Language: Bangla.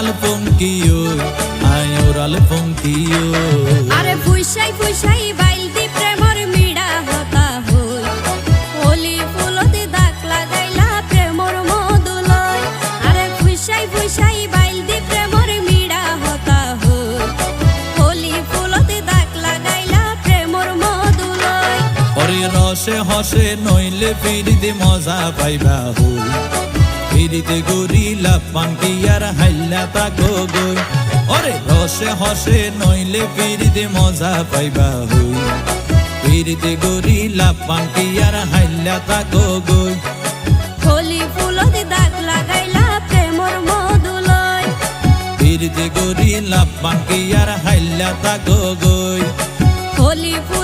ওরাল পঙ্কিও আয় ওরাল পঙ্কিও। আরে ফুইসাই ফুইসাই বাইল দি প্রেমর মিড়া হতা হই। হোলি ফুলতে দাগ লাগাইলা প্রেমর মধুলয় আরে ফুইসাই ফুইসাই বাইল দি প্রেমর মিড়া হতা হই। হোলি ফুলতে দাগ লাগাইলা প্রেমর মধুলয় ওরে রসে হসে নইলে ফিরিতে মজা পাইবা হই। ফিরিতে গরিলা পানকি আর হাইলা তা গই ওরে রসে হসে নইলে ফিরিতে মজা পাইবা হই। ফিরিতে গরিলা পানকি আর হাইলা তা গো গই হোলি ফুলতে দাগ লাগাইলা প্রেমর মধুলয়। ফিরিতে গরিলা পানকি আর হাইলা তা গই হোলি ফুল